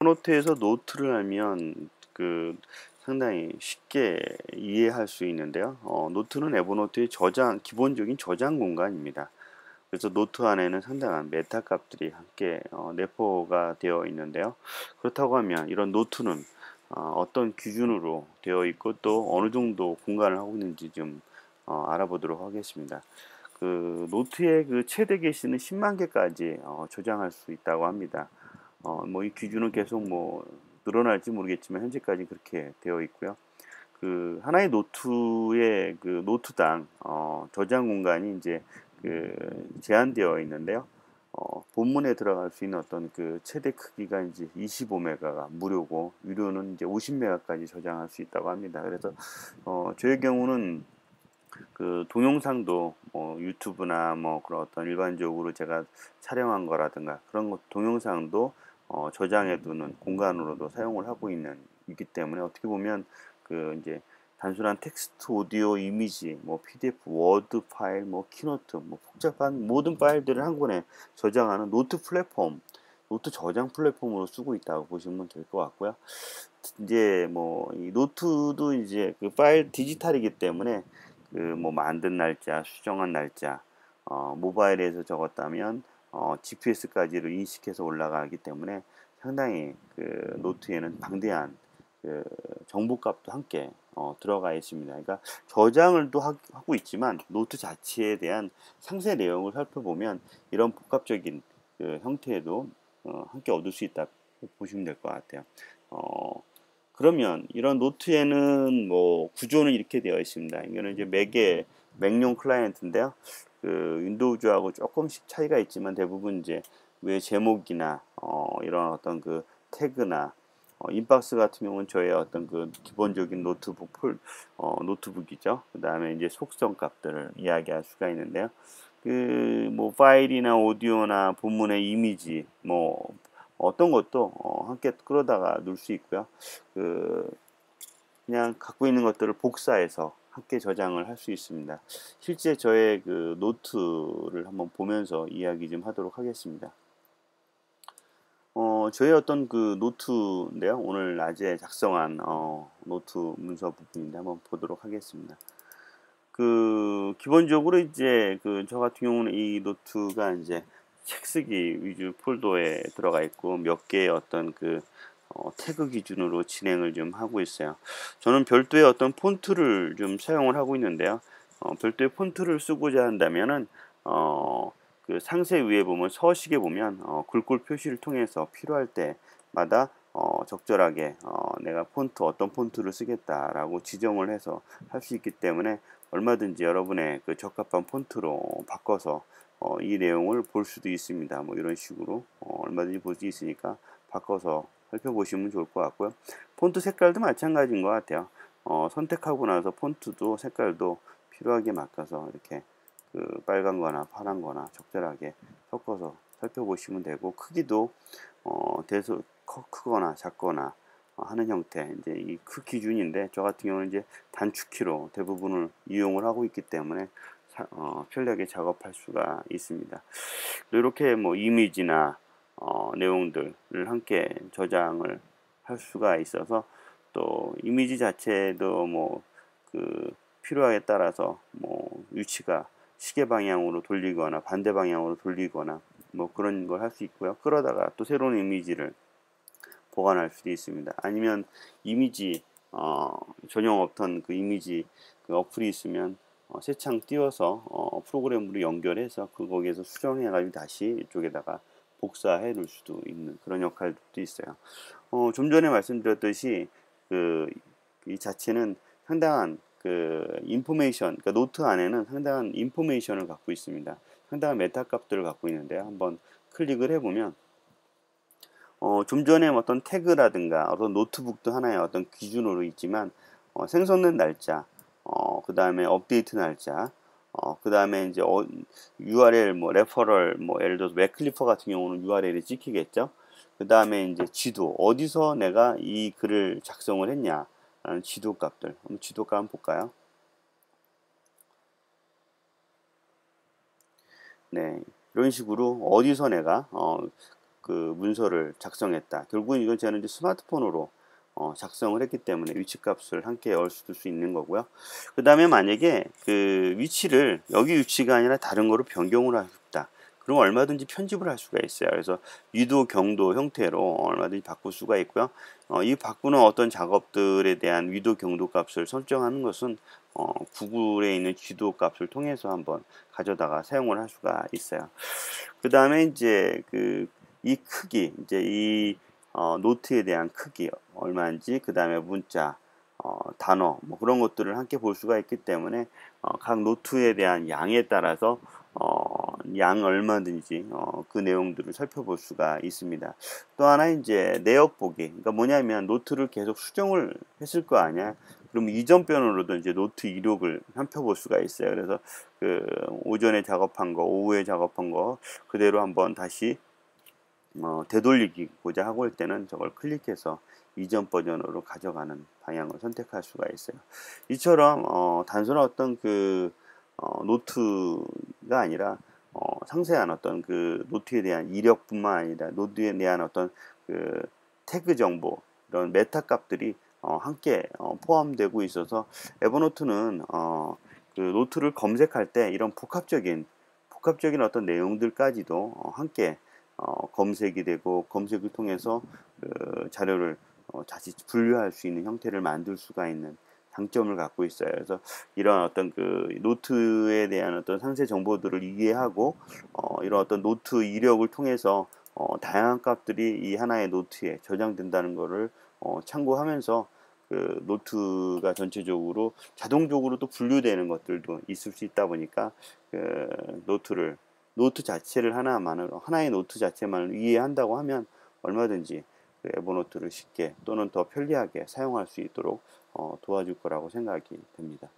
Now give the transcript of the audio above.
에버노트에서 노트를 하면 그 상당히 쉽게 이해할 수 있는데요. 어, 노트는 에버노트의 저장 기본적인 저장 공간입니다. 그래서 노트 안에는 상당한 메타 값들이 함께 어, 내포가 되어 있는데요. 그렇다고 하면 이런 노트는 어, 떤 기준으로 되어 있고 또 어느 정도 공간을 하고 있는지 좀 어, 알아보도록 하겠습니다. 그 노트의 그 최대 개수는 10만 개까지 어, 저장할 수 있다고 합니다. 어, 뭐 이 기준은 계속 뭐 늘어날지 모르겠지만 현재까지 그렇게 되어 있고요. 그 하나의 노트의 그 노트당 어, 저장 공간이 이제 그 제한되어 있는데요. 어, 본문에 들어갈 수 있는 어떤 그 최대 크기가 이제 25메가가 무료고 유료는 이제 50메가까지 저장할 수 있다고 합니다. 그래서 어, 저의 경우는 그 동영상도 뭐 유튜브나 뭐 그런 어떤 일반적으로 제가 촬영한 거라든가 그런 것 동영상도 어, 저장해 두는 공간으로도 사용을 하고 있는 있기 때문에 어떻게 보면 그 이제 단순한 텍스트, 오디오, 이미지, 뭐 PDF, 워드 파일, 뭐 키노트, 뭐 복잡한 모든 파일들을 한 권에 저장하는 노트 플랫폼, 노트 저장 플랫폼으로 쓰고 있다고 보시면 될 것 같고요. 이제 뭐 이 노트도 이제 그 파일 디지털이기 때문에 그 뭐 만든 날짜, 수정한 날짜, 어, 모바일에서 적었다면 어, GPS까지로 인식해서 올라가기 때문에 상당히 그 노트에는 방대한 그 정보값도 함께 어, 들어가 있습니다. 그러니까 저장을 또 하, 고 있지만 노트 자체에 대한 상세 내용을 살펴보면 이런 복합적인 그 형태에도 어, 함께 얻을 수 있다 보시면 될 것 같아요. 어, 그러면 이런 노트에는 뭐 구조는 이렇게 되어 있습니다. 이거는 이제 맥의 맥용 클라이언트인데요. 그 윈도우즈하고 조금씩 차이가 있지만 대부분 이제 왜 제목이나 어, 이런 어떤 그 태그나 어, 인박스 같은 경우는 저의 어떤 그 기본적인 노트북 풀, 어, 노트북이죠. 그 다음에 이제 속성 값들을 이야기할 수가 있는데요. 그 뭐 파일이나 오디오나 본문의 이미지 뭐 어떤 것도 어, 함께 끌어다가 놓을 수 있고요. 그 그냥 갖고 있는 것들을 복사해서 함께 저장을 할 수 있습니다. 실제 저의 그 노트를 한번 보면서 이야기 좀 하도록 하겠습니다. 어, 저의 어떤 그 노트인데요. 오늘 낮에 작성한 어, 노트 문서 부분인데 한번 보도록 하겠습니다. 그 기본적으로 이제 그 저 같은 경우는 이 노트가 이제 책 쓰기 위주 폴더에 들어가 있고 몇 개의 어떤 그 어, 태그 기준으로 진행을 좀 하고 있어요. 저는 별도의 어떤 폰트를 좀 사용을 하고 있는데요. 어, 별도의 폰트를 쓰고자 한다면은 어, 그 상세 위에 보면 서식에 보면 어, 글꼴 표시를 통해서 필요할 때마다 어, 적절하게 어, 내가 폰트 어떤 폰트를 쓰겠다라고 지정을 해서 할 수 있기 때문에 얼마든지 여러분의 그 적합한 폰트로 바꿔서 어, 이 내용을 볼 수도 있습니다. 뭐 이런 식으로 어, 얼마든지 볼 수 있으니까 바꿔서 살펴보시면 좋을 것 같고요. 폰트 색깔도 마찬가지인 것 같아요. 어, 선택하고 나서 폰트도 색깔도 필요하게 맡겨서 이렇게 그 빨간 거나 파란 거나 적절하게 섞어서 살펴보시면 되고 크기도 어 대소 크거나 작거나 하는 형태 이제 이 크 기준인데 저 같은 경우는 이제 단축키로 대부분을 이용을 하고 있기 때문에 사, 어, 편리하게 작업할 수가 있습니다. 이렇게 뭐 이미지나 어, 내용들을 함께 저장을 할 수가 있어서 또 이미지 자체도 뭐 그 필요하에 따라서 뭐 위치가 시계 방향으로 돌리거나 반대 방향으로 돌리거나 뭐 그런 걸 할 수 있고요. 그러다가 또 새로운 이미지를 보관할 수도 있습니다. 아니면 이미지 어, 전용 없던 그 이미지 그 어플이 있으면 어, 새창 띄워서 어, 프로그램으로 연결해서 그 거기에서 수정해 가지고 다시 이쪽에다가 복사해 놓을 수도 있는 그런 역할도 있어요. 어, 좀 전에 말씀드렸듯이 그 이 자체는 상당한 그 인포메이션, 그러니까 노트 안에는 상당한 인포메이션을 갖고 있습니다. 상당한 메타 값들을 갖고 있는데 한번 클릭을 해보면 어, 좀 전에 어떤 태그라든가 어떤 노트북도 하나의 어떤 기준으로 있지만 어, 생성된 날짜, 어, 그 다음에 업데이트 날짜, 어, 그 다음에 이제 어, URL 뭐 레퍼럴 뭐 예를 들어서 웹클리퍼 같은 경우는 URL이 찍히겠죠. 그 다음에 이제 지도 어디서 내가 이 글을 작성을 했냐 라는 지도 값들 한번 지도 값 한번 볼까요? 네 이런 식으로 어디서 내가 어, 그 문서를 작성했다. 결국은 이건 저는 이제 스마트폰으로 어, 작성을 했기 때문에 위치값을 함께 수도 수 있는 거고요. 그 다음에 만약에 그 위치를 여기 위치가 아니라 다른 거로 변경을 하고 싶다. 그럼 얼마든지 편집을 할 수가 있어요. 그래서 위도, 경도 형태로 얼마든지 바꿀 수가 있고요. 어, 이 바꾸는 어떤 작업들에 대한 위도, 경도 값을 설정하는 것은 어, 구글에 있는 지도 값을 통해서 한번 가져다가 사용을 할 수가 있어요. 그 다음에 이제 그 이 크기, 이제 이 어, 노트에 대한 크기 얼마인지 그 다음에 문자 어, 단어 뭐 그런 것들을 함께 볼 수가 있기 때문에 어, 각 노트에 대한 양에 따라서 어, 양 얼마든지 어, 그 내용들을 살펴볼 수가 있습니다. 또 하나 이제 내역 보기. 그러니까 뭐냐면 노트를 계속 수정을 했을 거 아니야. 그럼 이전 변으로도 이제 노트 이력을 살펴볼 수가 있어요. 그래서 그 오전에 작업한 거, 오후에 작업한 거 그대로 한번 다시 어, 되돌리고자 하고 할 때는 저걸 클릭해서 이전 버전으로 가져가는 방향을 선택할 수가 있어요. 이처럼 어, 단순한 어떤 그 어, 노트가 아니라 어, 상세한 어떤 그 노트에 대한 이력뿐만 아니라 노트에 대한 어떤 그 태그 정보 이런 메타 값들이 어, 함께 어, 포함되고 있어서 에버노트는 어, 그 노트를 검색할 때 이런 복합적인 복합적인 어떤 내용들까지도 어, 함께 어, 검색이 되고 검색을 통해서 그 자료를 어, 다시 분류할 수 있는 형태를 만들 수가 있는 장점을 갖고 있어요. 그래서 이런 어떤 그 노트에 대한 어떤 상세 정보들을 이해하고 어, 이런 어떤 노트 이력을 통해서 어, 다양한 값들이 이 하나의 노트에 저장된다는 것을 어, 참고하면서 그 노트가 전체적으로 자동적으로 또 분류되는 것들도 있을 수 있다 보니까 그 노트를 노트 자체를 하나만을 하나의 노트 자체만을 이해한다고 하면 얼마든지 그 에버노트를 쉽게 또는 더 편리하게 사용할 수 있도록 어, 도와줄 거라고 생각이 됩니다.